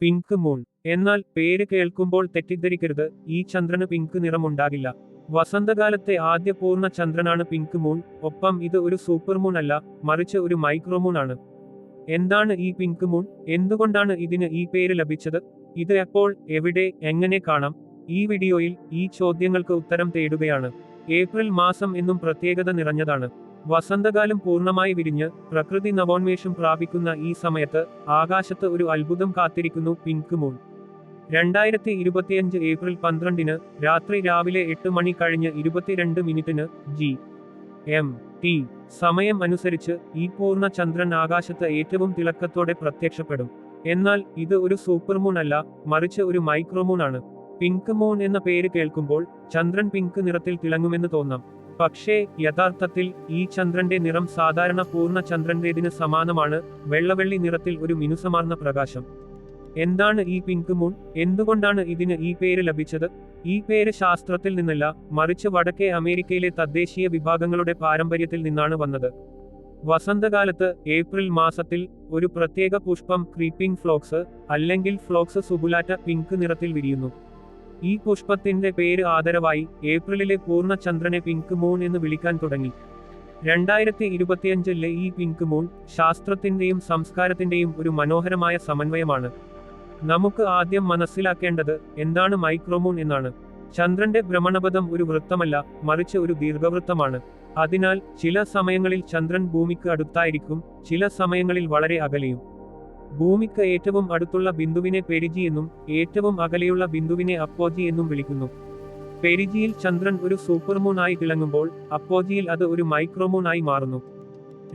Pink moon. എന്നാൽ പേര് കേൾക്കുമ്പോൾ തെറ്റിദ്ധരിക്കരുത്. ഈ ചന്ദ്രന് പിങ്ക് നിറമുണ്ടാകില്ല. വസന്തകാലത്തെ ആദ്യ പൂർണ ചന്ദ്രനാണ് പിങ്ക് മൂൺ. ഒപ്പം ഇത് ഒരു സൂപ്പർ മൂൺ അല്ല മറിച്ച് ഒരു മൈക്രോ മൂൺ ആണ്. എന്താണ് ഈ പിങ്ക് മൂൺ? എന്തുകൊണ്ടാണ് ഇതിന് ഈ പേര് ലഭിച്ചത്? ഇത് എപ്പോൾ എവിടെ എങ്ങനെ കാണാം? ഈ വീഡിയോയിൽ ഈ ചോദ്യങ്ങൾക്ക് ഉത്തരം തേടുകയാണ്. ഏപ്രിൽ മാസം എന്നും പ്രത്യേകത നിറഞ്ഞതാണ്. വസന്തകാലം പൂർണമായി വിരിഞ്ഞ് പ്രകൃതി നവോന്മേഷം പ്രാപിക്കുന്ന ഈ സമയത്ത് ആകാശത്ത് ഒരു അത്ഭുതം കാത്തിരിക്കുന്നു പിങ്ക് മൂൺ രണ്ടായിരത്തി ഇരുപത്തിയഞ്ച് ഏപ്രിൽ പന്ത്രണ്ടിന് രാത്രി രാവിലെ എട്ട് മണി കഴിഞ്ഞ് ഇരുപത്തിരണ്ട് മിനിറ്റിന് ജി. എം. ടി. സമയം അനുസരിച്ച് ഈ പൂർണ ചന്ദ്രൻ ആകാശത്ത് ഏറ്റവും തിളക്കത്തോടെ പ്രത്യക്ഷപ്പെടും. എന്നാൽ ഇത് ഒരു സൂപ്പർ മൂൺ അല്ല മറിച്ച് ഒരു മൈക്രോമൂൺ ആണ്. പിങ്ക് മൂൺ എന്ന പേര് കേൾക്കുമ്പോൾ ചന്ദ്രൻ പിങ്ക് നിറത്തിൽ തിളങ്ങുമെന്ന് തോന്നാം. പക്ഷേ യഥാർത്ഥത്തിൽ ഈ ചന്ദ്രന്റെ നിറം സാധാരണ പൂർണ ചന്ദ്രന്റേതിന് സമാനമാണ് വെള്ളവെള്ളി നിറത്തിൽ ഒരു മിനുസമാർന്ന പ്രകാശം. എന്താണ് ഈ പിങ്ക് മൂൺ? എന്തുകൊണ്ടാണ് ഇതിന് ഈ പേര് ലഭിച്ചത്? ഈ പേര് ശാസ്ത്രത്തിൽ നിന്നല്ല മറിച്ച് വടക്കേ അമേരിക്കയിലെ തദ്ദേശീയ വിഭാഗങ്ങളുടെ പാരമ്പര്യത്തിൽ നിന്നാണ് വന്നത്. വസന്തകാലത്ത് ഏപ്രിൽ മാസത്തിൽ ഒരു പ്രത്യേക പുഷ്പം ക്രീപ്പിംഗ് ഫ്ലോക്സ് അല്ലെങ്കിൽ ഫ്ലോക്സ് സുബുലാറ്റ പിങ്ക് നിറത്തിൽ വിരിയുന്നു. ഈ പുഷ്പത്തിന്റെ പേര് ആദരവായി ഏപ്രിലിലെ പൂർണചന്ദ്രനെ പിങ്ക് മൂൺ എന്ന് വിളിക്കാൻ തുടങ്ങി. രണ്ടായിരത്തി ഇരുപത്തിയഞ്ചിലെ ഈ പിങ്ക് മൂൺ ശാസ്ത്രത്തിന്റെയും സംസ്കാരത്തിന്റെയും ഒരു മനോഹരമായ സമന്വയമാണ്. നമുക്ക് ആദ്യം മനസ്സിലാക്കേണ്ടത് എന്താണ് മൈക്രോമൂൺ എന്നാണ്. ചന്ദ്രന്റെ ഭ്രമണപഥം ഒരു വൃത്തമല്ല മറിച്ച് ഒരു ദീർഘവൃത്തമാണ്. അതിനാൽ ചില സമയങ്ങളിൽ ചന്ദ്രൻ ഭൂമിക്ക് അടുത്തായിരിക്കും ചില സമയങ്ങളിൽ വളരെ അകലെയും. ഭൂമിക്ക് ഏറ്റവും അടുത്തുള്ള ബിന്ദുവിനെ പെരിജി എന്നും ഏറ്റവും അകലെയുള്ള ബിന്ദുവിനെ അപ്പോജി എന്നും വിളിക്കുന്നു. പെരിജിയിൽ ചന്ദ്രൻ ഒരു സൂപ്പർമൂൺ ആയി തിളങ്ങുമ്പോൾ അപ്പോജിയിൽ അത് ഒരു മൈക്രോമൂൺ ആയി മാറുന്നു.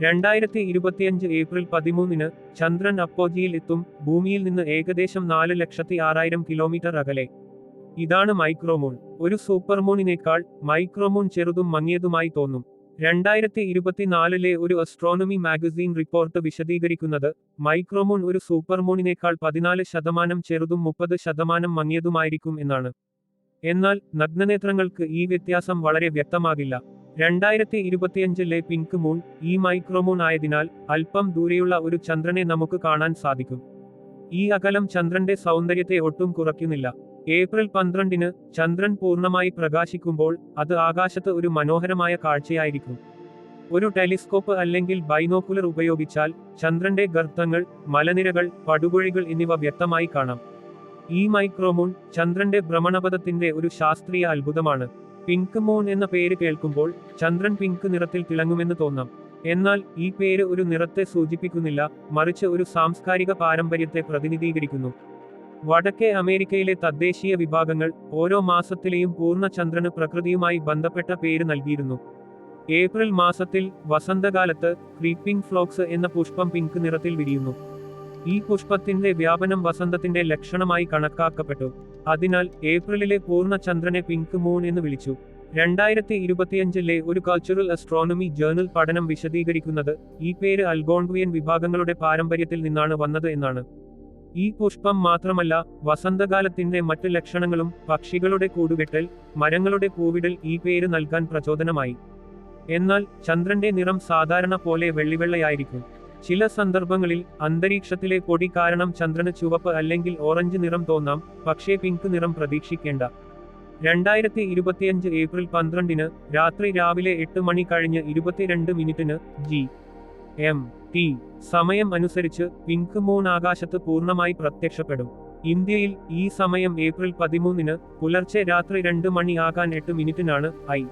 രണ്ടായിരത്തി ഇരുപത്തിയഞ്ച് ഏപ്രിൽ പതിമൂന്നിന് ചന്ദ്രൻ അപ്പോജിയിൽ എത്തും ഭൂമിയിൽ നിന്ന് ഏകദേശം നാല് ലക്ഷത്തി ആറായിരം കിലോമീറ്റർ അകലെ. ഇതാണ് മൈക്രോമൂൺ. ഒരു സൂപ്പർമൂണിനേക്കാൾ മൈക്രോമൂൺ ചെറുതും മങ്ങിയതുമായി തോന്നും. രണ്ടായിരത്തി ഇരുപത്തിനാലിലെ ഒരു അസ്ട്രോണമി മാഗസീൻ റിപ്പോർട്ട് വിശദീകരിക്കുന്നത് മൈക്രോമൂൺ ഒരു സൂപ്പർമൂണിനേക്കാൾ പതിനാല് ശതമാനം ചെറുതും മുപ്പത് ശതമാനം മങ്ങിയതുമായിരിക്കും എന്നാണ്. എന്നാൽ നഗ്നനേത്രങ്ങൾക്ക് ഈ വ്യത്യാസം വളരെ വ്യക്തമാകില്ല. രണ്ടായിരത്തി ഇരുപത്തിയഞ്ചിലെ പിങ്ക് മൂൺ ഈ മൈക്രോമൂൺ ആയതിനാൽ അല്പം ദൂരെയുള്ള ഒരു ചന്ദ്രനെ നമുക്ക് കാണാൻ സാധിക്കും. ഈ അകലം ചന്ദ്രന്റെ സൗന്ദര്യത്തെ ഒട്ടും കുറയ്ക്കുന്നില്ല. ഏപ്രിൽ പന്ത്രണ്ടിന് ചന്ദ്രൻ പൂർണമായി പ്രകാശിക്കുമ്പോൾ അത് ആകാശത്ത് ഒരു മനോഹരമായ കാഴ്ചയായിരിക്കും. ഒരു ടെലിസ്കോപ്പ് അല്ലെങ്കിൽ ബൈനോക്കുലർ ഉപയോഗിച്ചാൽ ചന്ദ്രന്റെ ഗർത്തങ്ങൾ മലനിരകൾ പടുകുഴികൾ എന്നിവ വ്യക്തമായി കാണാം. ഈ മൈക്രോമൂൺ ചന്ദ്രന്റെ ഭ്രമണപഥത്തിന്റെ ഒരു ശാസ്ത്രീയ അത്ഭുതമാണ്. പിങ്ക് മൂൺ എന്ന പേര് കേൾക്കുമ്പോൾ ചന്ദ്രൻ പിങ്ക് നിറത്തിൽ തിളങ്ങുമെന്ന് തോന്നാം. എന്നാൽ ഈ പേര് ഒരു നിറത്തെ സൂചിപ്പിക്കുന്നില്ല മറിച്ച് ഒരു സാംസ്കാരിക പാരമ്പര്യത്തെ പ്രതിനിധീകരിക്കുന്നു. വടക്കേ അമേരിക്കയിലെ തദ്ദേശീയ വിഭാഗങ്ങൾ ഓരോ മാസത്തിലെയും പൂർണ ചന്ദ്രന് പ്രകൃതിയുമായി ബന്ധപ്പെട്ട പേര് നൽകിയിരുന്നു. ഏപ്രിൽ മാസത്തിൽ വസന്തകാലത്ത് ക്രീപ്പിംഗ് ഫ്ലോക്സ് എന്ന പുഷ്പം പിങ്ക് നിറത്തിൽ വിരിയുന്നു. ഈ പുഷ്പത്തിന്റെ വ്യാപനം വസന്തത്തിന്റെ ലക്ഷണമായി കണക്കാക്കപ്പെട്ടു. അതിനാൽ ഏപ്രിലിലെ പൂർണ ചന്ദ്രനെ പിങ്ക് മൂൺ എന്ന് വിളിച്ചു. രണ്ടായിരത്തി ഇരുപത്തിയഞ്ചിലെ ഒരു കൾച്ചറൽ അസ്ട്രോണമി ജേർണൽ പഠനം വിശദീകരിക്കുന്നത് ഈ പേര് അൽഗോൺഗ്വിയൻ വിഭാഗങ്ങളുടെ പാരമ്പര്യത്തിൽ നിന്നാണ് വന്നത് എന്നാണ്. ഈ പുഷ്പം മാത്രമല്ല വസന്തകാലത്തിന്റെ മറ്റ് ലക്ഷണങ്ങളും പക്ഷികളുടെ കൂടുകെട്ടൽ മരങ്ങളുടെ പൂവിടൽ ഈ പേര് നൽകാൻ പ്രചോദനമായി. എന്നാൽ ചന്ദ്രന്റെ നിറം സാധാരണ പോലെ വെള്ളിവെള്ളയായിരിക്കും. ചില സന്ദർഭങ്ങളിൽ അന്തരീക്ഷത്തിലെ പൊടി കാരണം ചന്ദ്രന് ചുവപ്പ് അല്ലെങ്കിൽ ഓറഞ്ച് നിറം തോന്നാം പക്ഷേ പിങ്ക് നിറം പ്രതീക്ഷിക്കേണ്ട. രണ്ടായിരത്തി ഇരുപത്തിയഞ്ച് ഏപ്രിൽ പന്ത്രണ്ടിന് രാത്രി രാവിലെ എട്ട് മണി കഴിഞ്ഞ് ഇരുപത്തിരണ്ട് മിനിറ്റിന് ജി. എം. ടി. സമയം അനുസരിച്ച് പിങ്ക് മൂൺ ആകാശത്ത് പൂർണമായി പ്രത്യക്ഷപ്പെടും. ഇന്ത്യയിൽ ഈ സമയം ഏപ്രിൽ പതിമൂന്നിന് പുലർച്ചെ രാത്രി രണ്ട് മണി ആകാൻ എട്ട് മിനിറ്റിനാണ് ഐ.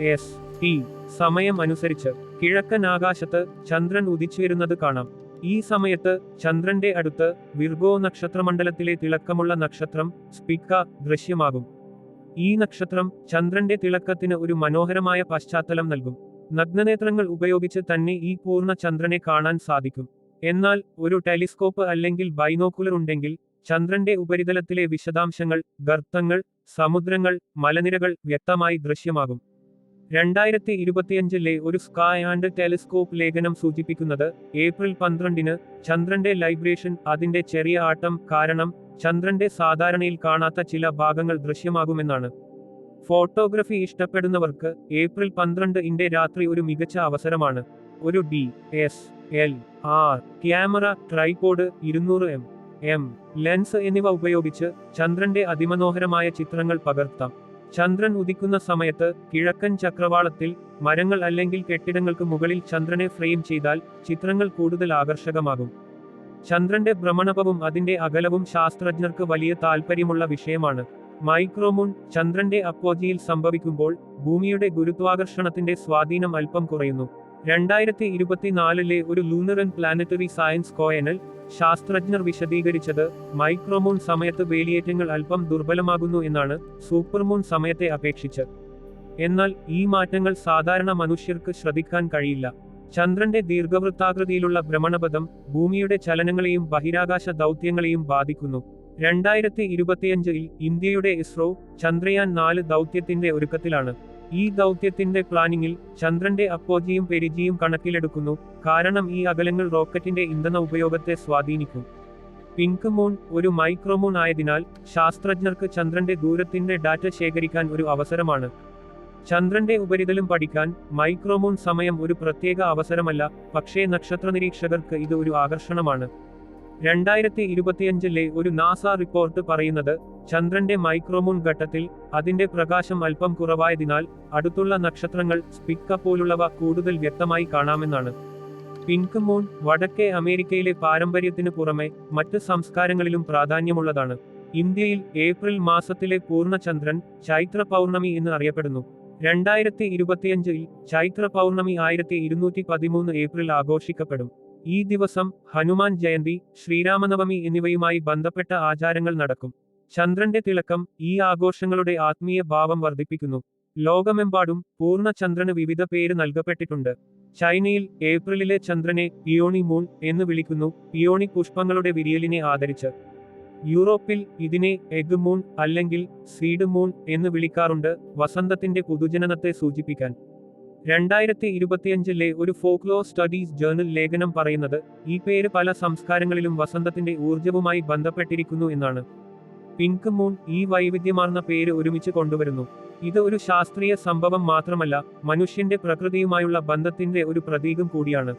എസ്. ടി. സമയം അനുസരിച്ച് കിഴക്കൻ ആകാശത്ത് ചന്ദ്രൻ ഉദിച്ചുവരുന്നത് കാണാം. ഈ സമയത്ത് ചന്ദ്രന്റെ അടുത്ത് വിർഗോ നക്ഷത്രമണ്ഡലത്തിലെ തിളക്കമുള്ള നക്ഷത്രം സ്പിക്ക ദൃശ്യമാകും. ഈ നക്ഷത്രം ചന്ദ്രന്റെ തിളക്കത്തിന് ഒരു മനോഹരമായ പശ്ചാത്തലം നൽകും. നഗ്നനേത്രങ്ങൾ ഉപയോഗിച്ച് തന്നെ ഈ പൂർണ ചന്ദ്രനെ കാണാൻ സാധിക്കും. എന്നാൽ ഒരു ടെലിസ്കോപ്പ് അല്ലെങ്കിൽ ബൈനോക്കുലർ ഉണ്ടെങ്കിൽ ചന്ദ്രന്റെ ഉപരിതലത്തിലെ വിശദാംശങ്ങൾ ഗർത്തങ്ങൾ സമുദ്രങ്ങൾ മലനിരകൾ വ്യക്തമായി ദൃശ്യമാകും. രണ്ടായിരത്തി ഇരുപത്തിയഞ്ചിലെ ഒരു സ്കായ് ആൻഡ് ടെലിസ്കോപ്പ് ലേഖനം സൂചിപ്പിക്കുന്നത് ഏപ്രിൽ പന്ത്രണ്ടിന് ചന്ദ്രന്റെ ലൈബ്രേഷൻ അതിന്റെ ചെറിയ ആട്ടം കാരണം ചന്ദ്രന്റെ സാധാരണയിൽ കാണാത്ത ചില ഭാഗങ്ങൾ ദൃശ്യമാകുമെന്നാണ്. ഫോട്ടോഗ്രഫി ഇഷ്ടപ്പെടുന്നവർക്ക് ഏപ്രിൽ പന്ത്രണ്ട് ഇന്റെ രാത്രി ഒരു മികച്ച അവസരമാണ്. ഒരു D S L R camera tripod ഇരുന്നൂറ് എം എം ലെൻസ് എന്നിവ ഉപയോഗിച്ച് ചന്ദ്രന്റെ അതിമനോഹരമായ ചിത്രങ്ങൾ പകർത്താം. ചന്ദ്രൻ ഉദിക്കുന്ന സമയത്ത് കിഴക്കൻ ചക്രവാളത്തിൽ മരങ്ങൾ അല്ലെങ്കിൽ കെട്ടിടങ്ങൾക്ക് മുകളിൽ ചന്ദ്രനെ ഫ്രെയിം ചെയ്താൽ ചിത്രങ്ങൾ കൂടുതൽ ആകർഷകമാകും. ചന്ദ്രന്റെ ഭ്രമണപവും അതിന്റെ അകലവും ശാസ്ത്രജ്ഞർക്ക് വലിയ താൽപ്പര്യമുള്ള വിഷയമാണ്. മൈക്രോമൂൺ ചന്ദ്രന്റെ അപ്പോജിയിൽ സംഭവിക്കുമ്പോൾ ഭൂമിയുടെ ഗുരുത്വാകർഷണത്തിന്റെ സ്വാധീനം അല്പം കുറയുന്നു. രണ്ടായിരത്തി ഇരുപത്തിനാലിലെ ഒരു ലൂണർ ആൻഡ് പ്ലാനറ്ററി സയൻസ് കോയനൽ ശാസ്ത്രജ്ഞർ വിശദീകരിച്ചത് മൈക്രോമൂൺ സമയത്ത് വേലിയേറ്റങ്ങൾ അല്പം ദുർബലമാകുന്നു എന്നാണ് സൂപ്പർമൂൺ സമയത്തെ അപേക്ഷിച്ച്. എന്നാൽ ഈ മാറ്റങ്ങൾ സാധാരണ മനുഷ്യർക്ക് ശ്രദ്ധിക്കാൻ കഴിയില്ല. ചന്ദ്രന്റെ ദീർഘവൃത്താകൃതിയിലുള്ള ഭ്രമണപഥം ഭൂമിയുടെ ചലനങ്ങളെയും ബഹിരാകാശ ദൗത്യങ്ങളെയും ബാധിക്കുന്നു. രണ്ടായിരത്തി ഇരുപത്തിയഞ്ചിൽ ഇന്ത്യയുടെ ഇസ്രോ ചന്ദ്രയാൻ നാല് ദൗത്യത്തിന്റെ ഒരുക്കത്തിലാണ്. ഈ ദൗത്യത്തിന്റെ പ്ലാനിങ്ങിൽ ചന്ദ്രന്റെ അപ്പോജിയും പെരിജിയും കണക്കിലെടുക്കുന്നു. കാരണം ഈ അകലങ്ങൾ റോക്കറ്റിന്റെ ഇന്ധന ഉപയോഗത്തെ സ്വാധീനിക്കും. പിങ്ക് മൂൺ ഒരു മൈക്രോമൂൺ ആയതിനാൽ ശാസ്ത്രജ്ഞർക്ക് ചന്ദ്രന്റെ ദൂരത്തിന്റെ ഡാറ്റ ശേഖരിക്കാൻ ഒരു അവസരമാണ്. ചന്ദ്രന്റെ ഉപരിതലം പഠിക്കാൻ മൈക്രോമൂൺ സമയം ഒരു പ്രത്യേക അവസരമല്ല പക്ഷേ നക്ഷത്ര നിരീക്ഷകർക്ക് ഇത് ഒരു ആകർഷണമാണ്. രണ്ടായിരത്തി ഇരുപത്തിയഞ്ചിലെ ഒരു നാസ റിപ്പോർട്ട് പറയുന്നത് ചന്ദ്രന്റെ മൈക്രോമൂൺ ഘട്ടത്തിൽ അതിന്റെ പ്രകാശം അല്പം കുറവായതിനാൽ അടുത്തുള്ള നക്ഷത്രങ്ങൾ സ്പിക്ക പോലുള്ളവ കൂടുതൽ വ്യക്തമായി കാണാമെന്നാണ്. പിങ്ക് മൂൺ വടക്കേ അമേരിക്കയിലെ പാരമ്പര്യത്തിന് പുറമെ മറ്റ് സംസ്കാരങ്ങളിലും പ്രാധാന്യമുള്ളതാണ്. ഇന്ത്യയിൽ ഏപ്രിൽ മാസത്തിലെ പൂർണചന്ദ്രൻ ചൈത്ര പൗർണമി എന്ന് അറിയപ്പെടുന്നു. രണ്ടായിരത്തി ഇരുപത്തിയഞ്ചിൽ ചൈത്ര പൗർണമി ആയിരത്തി ഇരുന്നൂറ്റി പതിമൂന്ന് ഏപ്രിൽ ആഘോഷിക്കപ്പെടും. ഈ ദിവസം ഹനുമാൻ ജയന്തി ശ്രീരാമനവമി എന്നിവയുമായി ബന്ധപ്പെട്ട ആചാരങ്ങൾ നടക്കും. ചന്ദ്രന്റെ തിളക്കം ഈ ആഘോഷങ്ങളുടെ ആത്മീയ ഭാവം വർദ്ധിപ്പിക്കുന്നു. ലോകമെമ്പാടും പൂർണ ചന്ദ്രന് വിവിധ പേര് നൽകപ്പെട്ടിട്ടുണ്ട്. ചൈനയിൽ ഏപ്രിലിലെ ചന്ദ്രനെ പിയോണി മൂൺ എന്ന് വിളിക്കുന്നു പിയോണി പുഷ്പങ്ങളുടെ വിരിയലിനെ ആദരിച്ച്. യൂറോപ്പിൽ ഇതിനെ എഗ് മൂൺ അല്ലെങ്കിൽ സീഡ് മൂൺ എന്ന് വിളിക്കാറുണ്ട് വസന്തത്തിന്റെ പുതുജനനത്തെ സൂചിപ്പിക്കാൻ. രണ്ടായിരത്തി ഇരുപത്തിയഞ്ചിലെ ഒരു ഫോക്ലോ സ്റ്റഡീസ് ജേർണൽ ലേഖനം പറയുന്നത് ഈ പേര് പല സംസ്കാരങ്ങളിലും വസന്തത്തിന്റെ ഊർജവുമായി ബന്ധപ്പെട്ടിരിക്കുന്നു എന്നാണ്. പിങ്ക് മൂൺ ഈ വൈവിധ്യമാർന്ന പേര് ഒരുമിച്ച് കൊണ്ടുവരുന്നു. ഇത് ഒരു ശാസ്ത്രീയ സംഭവം മാത്രമല്ല മനുഷ്യന്റെ പ്രകൃതിയുമായുള്ള ബന്ധത്തിന്റെ ഒരു പ്രതീകം കൂടിയാണ്.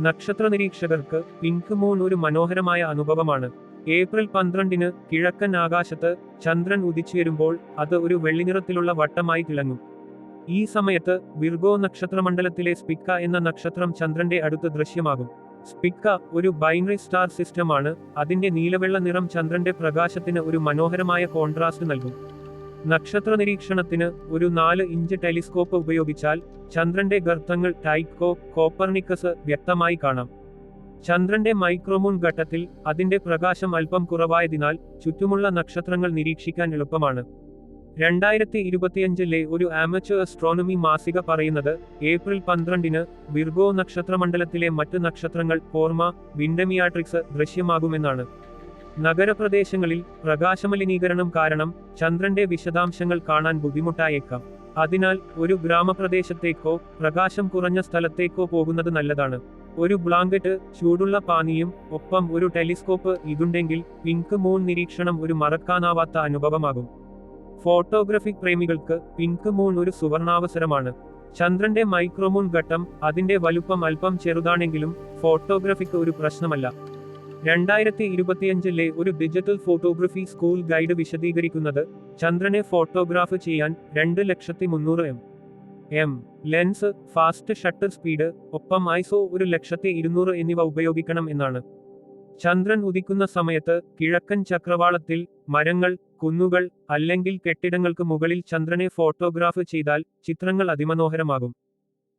നക്ഷത്ര നിരീക്ഷകർക്ക് പിങ്ക് മൂൺ ഒരു മനോഹരമായ അനുഭവമാണ്. ഏപ്രിൽ പന്ത്രണ്ടിന് കിഴക്കൻ ആകാശത്ത് ചന്ദ്രൻ ഉദിച്ചുയരുമ്പോൾ അത് ഒരു വെള്ളിനിറത്തിലുള്ള വട്ടമായി തിളങ്ങും. ഈ സമയത്ത് വിർഗോ നക്ഷത്രമണ്ഡലത്തിലെ സ്പിക്ക എന്ന നക്ഷത്രം ചന്ദ്രന്റെ അടുത്ത് ദൃശ്യമാകും. സ്പിക്ക ഒരു ബൈനറി സ്റ്റാർ സിസ്റ്റമാണ്. അതിന്റെ നീലവെള്ള നിറം ചന്ദ്രന്റെ പ്രകാശത്തിന് ഒരു മനോഹരമായ കോൺട്രാസ്റ്റ് നൽകും. നക്ഷത്ര നിരീക്ഷണത്തിന് ഒരു നാല് ഇഞ്ച് ടെലിസ്കോപ്പ് ഉപയോഗിച്ചാൽ ചന്ദ്രന്റെ ഗർത്തങ്ങൾ ടൈക്കോ കോപ്പർണിക്കസ് വ്യക്തമായി കാണാം. ചന്ദ്രന്റെ മൈക്രോമൂൺ ഘട്ടത്തിൽ അതിന്റെ പ്രകാശം അല്പം കുറവായതിനാൽ ചുറ്റുമുള്ള നക്ഷത്രങ്ങൾ നിരീക്ഷിക്കാൻ എളുപ്പമാണ്. രണ്ടായിരത്തി ഇരുപത്തിയഞ്ചിലെ ഒരു ആമച്ച് അസ്ട്രോണമി മാസിക പറയുന്നത് ഏപ്രിൽ പന്ത്രണ്ടിന് വിർഗോ നക്ഷത്രമണ്ഡലത്തിലെ മറ്റ് നക്ഷത്രങ്ങൾ പോർമ വിൻഡമിയാട്രിക്സ് ദൃശ്യമാകുമെന്നാണ്. നഗരപ്രദേശങ്ങളിൽ പ്രകാശമലിനീകരണം കാരണം ചന്ദ്രന്റെ വിശദാംശങ്ങൾ കാണാൻ ബുദ്ധിമുട്ടായേക്കാം. അതിനാൽ ഒരു ഗ്രാമപ്രദേശത്തേക്കോ പ്രകാശം കുറഞ്ഞ സ്ഥലത്തേക്കോ പോകുന്നത് നല്ലതാണ്. ഒരു ബ്ലാങ്കറ്റ് ചൂടുള്ള പാനീയം ഒപ്പം ഒരു ടെലിസ്കോപ്പ് ഇതുണ്ടെങ്കിൽ പിങ്ക് മൂൺ നിരീക്ഷണം ഒരു മറക്കാനാവാത്ത അനുഭവമാകും. ഫോട്ടോഗ്രഫിക് പ്രേമികൾക്ക് പിങ്ക് മൂൺ ഒരു സുവർണാവസരമാണ്. ചന്ദ്രന്റെ മൈക്രോമൂൺ ഘട്ടം അതിന്റെ വലുപ്പം അല്പം ചെറുതാണെങ്കിലും ഫോട്ടോഗ്രഫിക്ക് ഒരു പ്രശ്നമല്ല. രണ്ടായിരത്തി ഇരുപത്തിയഞ്ചിലെ ഒരു ഡിജിറ്റൽ ഫോട്ടോഗ്രഫി സ്കൂൾ ഗൈഡ് വിശദീകരിക്കുന്നത് ചന്ദ്രനെ ഫോട്ടോഗ്രാഫ് ചെയ്യാൻ രണ്ട് ലക്ഷത്തി മുന്നൂറ് M. M. Lens fast shutter speed ഒപ്പം ഐസോ ഒരു ലക്ഷത്തി ഇരുന്നൂറ് എന്നിവ ഉപയോഗിക്കണം എന്നാണ്. ചന്ദ്രൻ ഉദിക്കുന്ന സമയത്ത് കിഴക്കൻ ചക്രവാളത്തിൽ മരങ്ങൾ കുന്നുകൾ അല്ലെങ്കിൽ കെട്ടിടങ്ങൾക്ക് മുകളിൽ ചന്ദ്രനെ ഫോട്ടോഗ്രാഫ് ചെയ്താൽ ചിത്രങ്ങൾ അതിമനോഹരമാകും.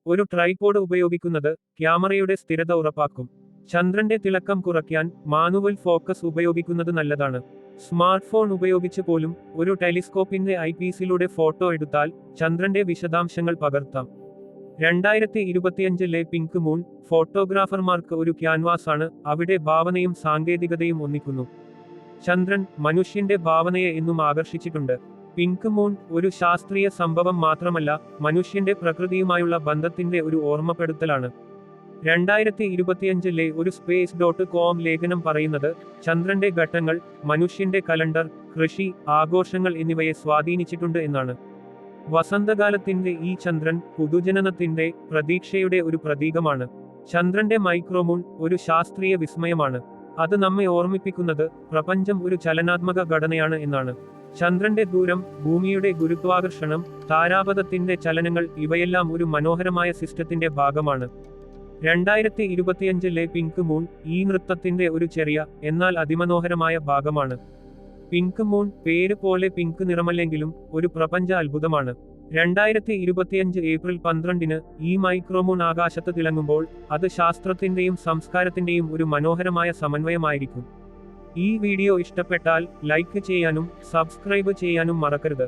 ഒരു ട്രൈപോഡ് ഉപയോഗിക്കുന്നത് ക്യാമറയുടെ സ്ഥിരത ഉറപ്പാക്കും. ചന്ദ്രന്റെ തിളക്കം കുറയ്ക്കാൻ മാനുവൽ ഫോക്കസ് ഉപയോഗിക്കുന്നത് നല്ലതാണ്. സ്മാർട്ട് ഫോൺ ഉപയോഗിച്ച് പോലും ഒരു ടെലിസ്കോപ്പിന്റെ ഐ പീസിലൂടെ ഫോട്ടോ എടുത്താൽ ചന്ദ്രന്റെ വിശദാംശങ്ങൾ പകർത്താം. രണ്ടായിരത്തി ഇരുപത്തിയഞ്ചിലെ പിങ്ക് മൂൺ ഫോട്ടോഗ്രാഫർമാർക്ക് ഒരു ക്യാൻവാസാണ് അവിടെ ഭാവനയും സാങ്കേതികതയും ഒന്നിക്കുന്നു. ചന്ദ്രൻ മനുഷ്യന്റെ ഭാവനയെ എന്നും ആകർഷിച്ചിട്ടുണ്ട്. പിങ്ക് മൂൺ ഒരു ശാസ്ത്രീയ സംഭവം മാത്രമല്ല മനുഷ്യന്റെ പ്രകൃതിയുമായുള്ള ബന്ധത്തിന്റെ ഒരു ഓർമ്മപ്പെടുത്തലാണ്. രണ്ടായിരത്തി ഇരുപത്തിയഞ്ചിലെ ഒരു സ്പേസ് ഡോട്ട് കോം ലേഖനം പറയുന്നത് ചന്ദ്രന്റെ ഘട്ടങ്ങൾ മനുഷ്യന്റെ കലണ്ടർ കൃഷി ആഘോഷങ്ങൾ എന്നിവയെ സ്വാധീനിച്ചിട്ടുണ്ട് എന്നാണ്. വസന്തകാലത്തിന്റെ ഈ ചന്ദ്രൻ പുതുജനനത്തിന്റെ പ്രതീക്ഷയുടെ ഒരു പ്രതീകമാണ്. ചന്ദ്രന്റെ മൈക്രോമൂൺ ഒരു ശാസ്ത്രീയ വിസ്മയമാണ്. അത് നമ്മെ ഓർമ്മിപ്പിക്കുന്നത് പ്രപഞ്ചം ഒരു ചലനാത്മക ഘടനയാണ് എന്നാണ്. ചന്ദ്രന്റെ ദൂരം ഭൂമിയുടെ ഗുരുത്വാകർഷണം താരാപഥത്തിന്റെ ചലനങ്ങൾ ഇവയെല്ലാം ഒരു മനോഹരമായ സിസ്റ്റത്തിന്റെ ഭാഗമാണ്. രണ്ടായിരത്തി ഇരുപത്തിയഞ്ചിലെ പിങ്ക് മൂൺ ഈ നൃത്തത്തിന്റെ ഒരു ചെറിയ എന്നാൽ അതിമനോഹരമായ ഭാഗമാണ്. പിങ്ക് മൂൺ പേര് പോലെ പിങ്ക് നിറമല്ലെങ്കിലും ഒരു പ്രപഞ്ച അത്ഭുതമാണ്. രണ്ടായിരത്തി ഇരുപത്തിയഞ്ച് ഏപ്രിൽ പന്ത്രണ്ടിന് ഈ മൈക്രോമൂൺ ആകാശത്ത് തിളങ്ങുമ്പോൾ അത് ശാസ്ത്രത്തിന്റെയും സംസ്കാരത്തിന്റെയും ഒരു മനോഹരമായ സമന്വയമായിരിക്കും. ഈ വീഡിയോ ഇഷ്ടപ്പെട്ടാൽ ലൈക്ക് ചെയ്യാനും സബ്സ്ക്രൈബ് ചെയ്യാനും മറക്കരുത്.